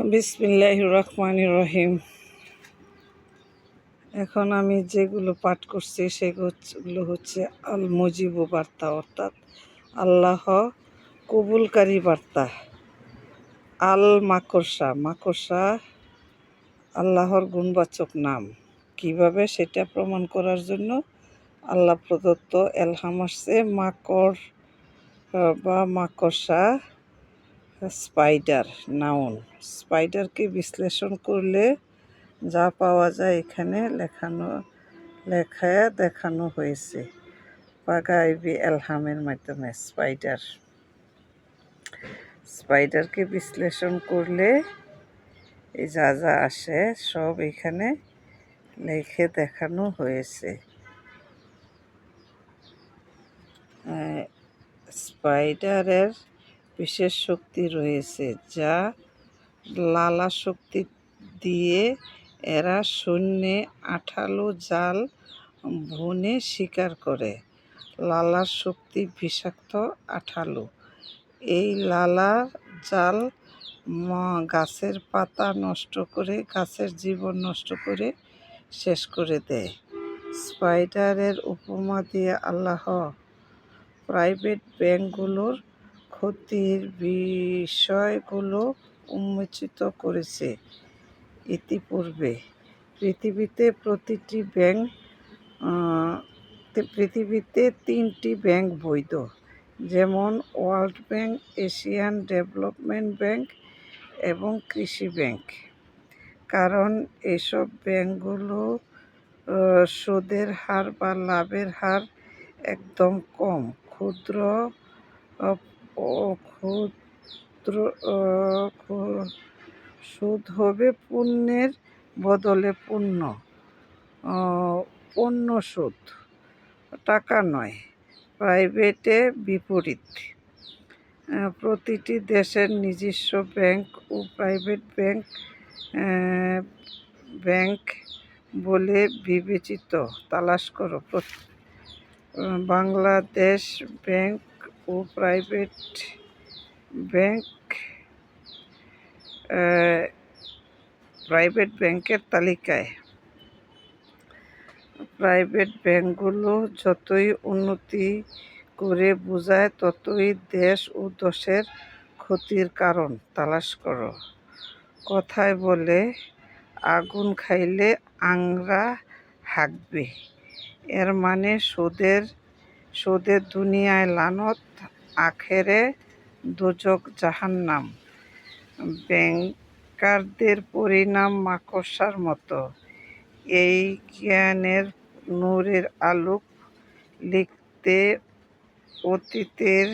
বিসমিল্লাহ রহমান রহিম। এখন আমি যেগুলো পাঠ করছি, সেগুলো হচ্ছে আল মুজিব বার্তা, অর্থাৎ আল্লাহ কবুলকারী বার্তা। আল মাকড়সা মাকড়সা আল্লাহর গুণবাচক নাম। কীভাবে সেটা প্রমাণ করার জন্য আল্লাহ প্রদত্ত এলহাম আসছে, মাকড় বা মাকড়সা স্পাইডার, নাউন। স্পাইডারকে বিশ্লেষণ করলে যা পাওয়া যায় এখানে লেখানো, লেখায় দেখানো হয়েছে। পাগাইবি এলহামের মাধ্যমে স্পাইডার। স্পাইডারকে বিশ্লেষণ করলে এই যা যা আসে সব এখানে লেখে দেখানো হয়েছে। স্পাইডারের বিশেষ শক্তি রয়েছে, যা লালা শক্তি দিয়ে এরা শূন্যে আঠালো জাল ভুনে শিকার করে। লালার শক্তি বিষাক্ত আঠালো। এই লালা জাল গাছের পাতা নষ্ট করে, গাছের জীবন নষ্ট করে শেষ করে দেয়। স্পাইডারের উপমা দিয়ে আল্লাহ প্রাইভেট ব্যাংকগুলোর ক্ষতির বিষয়গুলো উন্মোচিত করেছে। ইতিপূর্বে পৃথিবীতে প্রতিটি ব্যাংক পৃথিবীতে তিনটি ব্যাংক বৈধ, যেমন world bank, Asian development bank এবং কৃষি ব্যাংক। কারণ এসব ব্যাংকগুলো সুদের হার বা লাভের হার একদম কম। ক্ষুদ্র আহ, ও ক্ষুদ্র আহ, ক্ষু- সুদ হবে পণ্যের বদলে পণ্য। পণ্য সুদ। টাকা নয় প্রাইভেটে বিপরীত। প্রতিটি দেশের নিজস্ব ব্যাংক ও প্রাইভেট ব্যাংক ব্যাংক বলে বিবেচিত। তালাশ করো। বাংলাদেশ ব্যাংক ও প্রাইভেট ব্যাংক প্রাইভেট ব্যাংকের তালিকায়। প্রাইভেট ব্যাংকগুলো যতই উন্নতি করে বোঝায়, ততই দেশ ও দশের ক্ষতির কারণ তালাশ করো। কথায় বলে, আগুন খাইলে আংরা হাঁকবে। এর মানে সুদের সুদের দুনিয়ায় লানত, আখেরে দুজক জাহান্নাম। ব্যাংকারদের পরিণাম মাকড়সার মতো। এই জ্ঞানের নূরের আলোক লিখতে অতীতের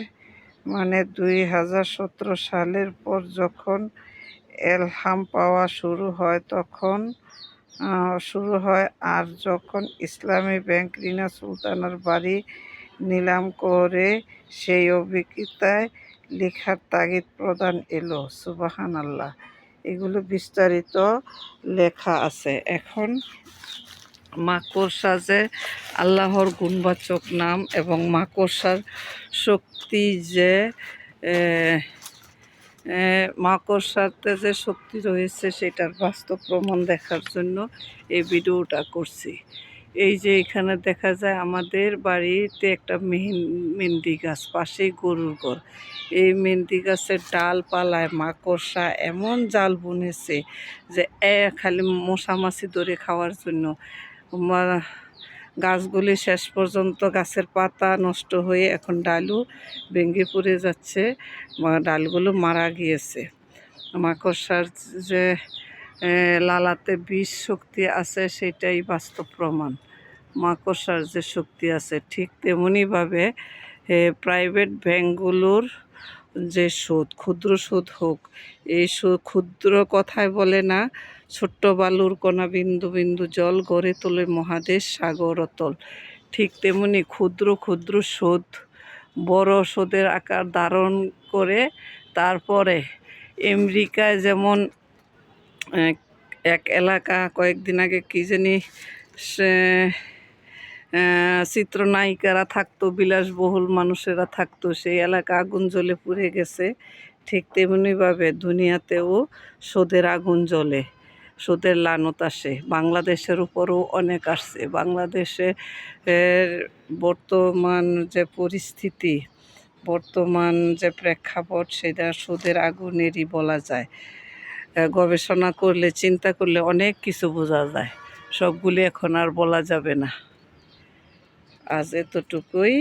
মানে দুই হাজার সতেরো সালের পর যখন এলহাম পাওয়া শুরু হয় তখন শুরু হয়। আর যখন ইসলামী ব্যাংক রিনা সুলতানার বাড়ি নিলাম করে সেই অভিজ্ঞতায় লেখার তাগিদ প্রদান এলো। সুবাহান আল্লাহ এগুলো বিস্তারিত লেখা আছে। এখন মাকড়সা আল্লাহর গুণবাচক নাম এবং মাকড়সার শক্তি যে মাকড়সাতে যে শক্তি রয়েছে, সেটার বাস্তব প্রমাণ দেখার জন্য এই ভিডিওটা করছি। এই যে এখানে দেখা যায় আমাদের বাড়িতে একটা মেহেন- মেহেন্দি গাছ, পাশেই গরুর ঘর। এই মেহেন্দি গাছের ডাল পালায় মাকড়সা এমন জাল বুনেছে যে খালি মশামাছি ধরে খাওয়ার জন্য। গাছগুলি শেষ পর্যন্ত গাছের পাতা নষ্ট হয়ে এখন ডালও ভেঙে পড়ে যাচ্ছে। ডালগুলো মারা গিয়েছে। মাকড়সার যে লালাতে বিষ শক্তি আছে সেটাই বাস্তব প্রমাণ। মাকড়সার যে শক্তি আছে, ঠিক তেমনিভাবে প্রাইভেট ব্যাংকগুলোর যে সুদ ক্ষুদ্র সুদ হোক, এই সুদ ক্ষুদ্র কথায় বলে না, ছোট্ট বালুর কণা বিন্দু বিন্দু জল গড়ে তোলে মহাদেশ সাগর অতল ঠিক তেমনি ক্ষুদ্র ক্ষুদ্র সুদ বড় সুদের আকার ধারণ করে তারপরে আমেরিকায় যেমন, এক এলাকা কয়েকদিন আগে কী জানি চিত্রনায়িকারা থাকতো, বিলাসবহুল মানুষেরা থাকতো, সেই এলাকা আগুন জ্বলে পুড়ে গেছে। ঠিক তেমনিভাবে দুনিয়াতেও সোদের আগুন জ্বলে, সোদের লানত আসে। বাংলাদেশের উপরও অনেক আসছে। বাংলাদেশে বর্তমান যে পরিস্থিতি, বর্তমান যে প্রেক্ষাপট, সেটা সুদের আগুনেরই বলা যায়। গবেষণা করলে, চিন্তা করলে অনেক কিছু বোঝা যায়। সবগুলি এখন আর বলা যাবে না। আজ এতটুকুই